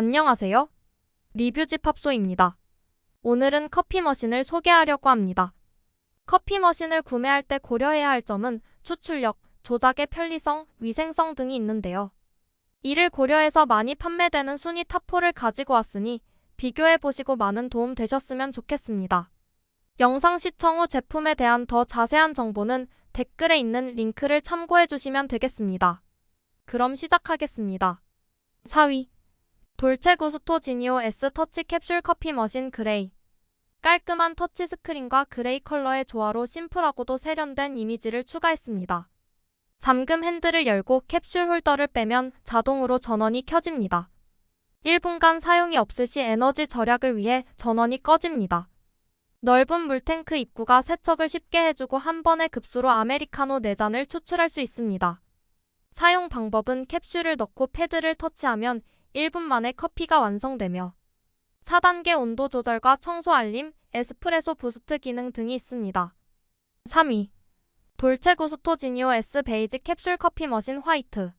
안녕하세요. 리뷰집 합소입니다. 오늘은 커피 머신을 소개하려고 합니다. 커피 머신을 구매할 때 고려해야 할 점은 추출력, 조작의 편리성, 위생성 등이 있는데요. 이를 고려해서 많이 판매되는 순위 탑4를 가지고 왔으니 비교해 보시고 많은 도움 되셨으면 좋겠습니다. 영상 시청 후 제품에 대한 더 자세한 정보는 댓글에 있는 링크를 참고해 주시면 되겠습니다. 그럼 시작하겠습니다. 4위 돌체 구스토 지니오 S 터치 캡슐 커피 머신 그레이 깔끔한 터치 스크린과 그레이 컬러의 조화로 심플하고도 세련된 이미지를 추가했습니다. 잠금 핸들을 열고 캡슐 홀더를 빼면 자동으로 전원이 켜집니다. 1분간 사용이 없을 시 에너지 절약을 위해 전원이 꺼집니다. 넓은 물탱크 입구가 세척을 쉽게 해주고 한 번에 급수로 아메리카노 4잔을 추출할 수 있습니다. 사용 방법은 캡슐을 넣고 패드를 터치하면 1분 만에 커피가 완성되며 4단계 온도 조절과 청소 알림, 에스프레소 부스트 기능 등이 있습니다. 3위 돌체 구스토 지니오 S 베이지 캡슐 커피 머신 화이트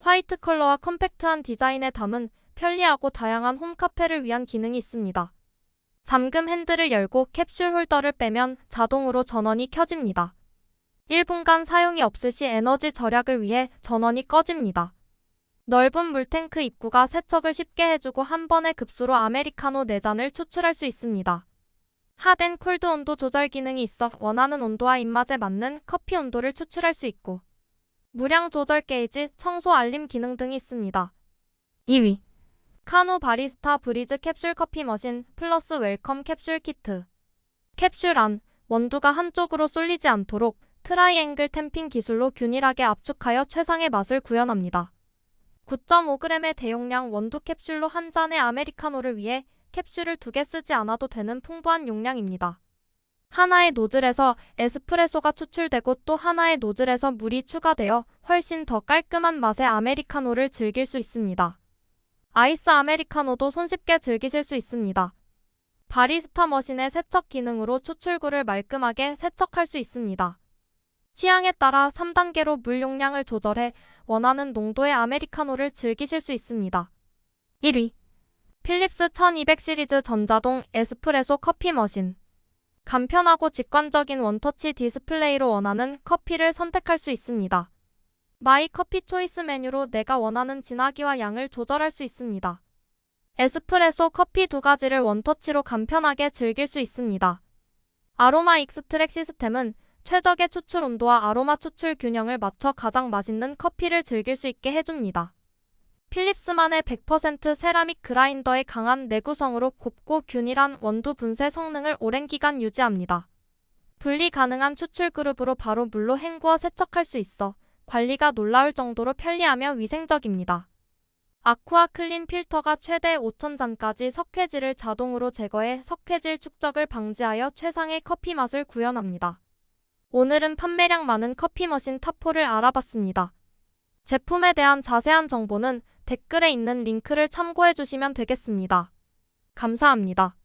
화이트 컬러와 컴팩트한 디자인에 담은 편리하고 다양한 홈카페를 위한 기능이 있습니다. 잠금 핸들을 열고 캡슐 홀더를 빼면 자동으로 전원이 켜집니다. 1분간 사용이 없을 시 에너지 절약을 위해 전원이 꺼집니다. 넓은 물탱크 입구가 세척을 쉽게 해주고 한 번에 급수로 아메리카노 4잔을 추출할 수 있습니다. 하덴 콜드 온도 조절 기능이 있어 원하는 온도와 입맛에 맞는 커피 온도를 추출할 수 있고 무량 조절 게이지, 청소 알림 기능 등이 있습니다. 2위 카누 바리스타 브리즈 캡슐 커피 머신 플러스 웰컴 캡슐 키트 캡슐 안 원두가 한쪽으로 쏠리지 않도록 트라이앵글 템핑 기술로 균일하게 압축하여 최상의 맛을 구현합니다. 9.5g의 대용량 원두 캡슐로 한 잔의 아메리카노를 위해 캡슐을 두 개 쓰지 않아도 되는 풍부한 용량입니다. 하나의 노즐에서 에스프레소가 추출되고 또 하나의 노즐에서 물이 추가되어 훨씬 더 깔끔한 맛의 아메리카노를 즐길 수 있습니다. 아이스 아메리카노도 손쉽게 즐기실 수 있습니다. 바리스타 머신의 세척 기능으로 추출구를 말끔하게 세척할 수 있습니다. 취향에 따라 3단계로 물 용량을 조절해 원하는 농도의 아메리카노를 즐기실 수 있습니다. 1위 필립스 1200 시리즈 전자동 에스프레소 커피 머신 간편하고 직관적인 원터치 디스플레이로 원하는 커피를 선택할 수 있습니다. 마이 커피 초이스 메뉴로 내가 원하는 진하기와 양을 조절할 수 있습니다. 에스프레소 커피 두 가지를 원터치로 간편하게 즐길 수 있습니다. 아로마 익스트랙 시스템은 최적의 추출 온도와 아로마 추출 균형을 맞춰 가장 맛있는 커피를 즐길 수 있게 해줍니다. 필립스만의 100% 세라믹 그라인더의 강한 내구성으로 곱고 균일한 원두 분쇄 성능을 오랜 기간 유지합니다. 분리 가능한 추출 그룹으로 바로 물로 헹구어 세척할 수 있어 관리가 놀라울 정도로 편리하며 위생적입니다. 아쿠아 클린 필터가 최대 5,000잔까지 석회질을 자동으로 제거해 석회질 축적을 방지하여 최상의 커피 맛을 구현합니다. 오늘은 판매량 많은 커피 머신 탑4를 알아봤습니다. 제품에 대한 자세한 정보는 댓글에 있는 링크를 참고해 주시면 되겠습니다. 감사합니다.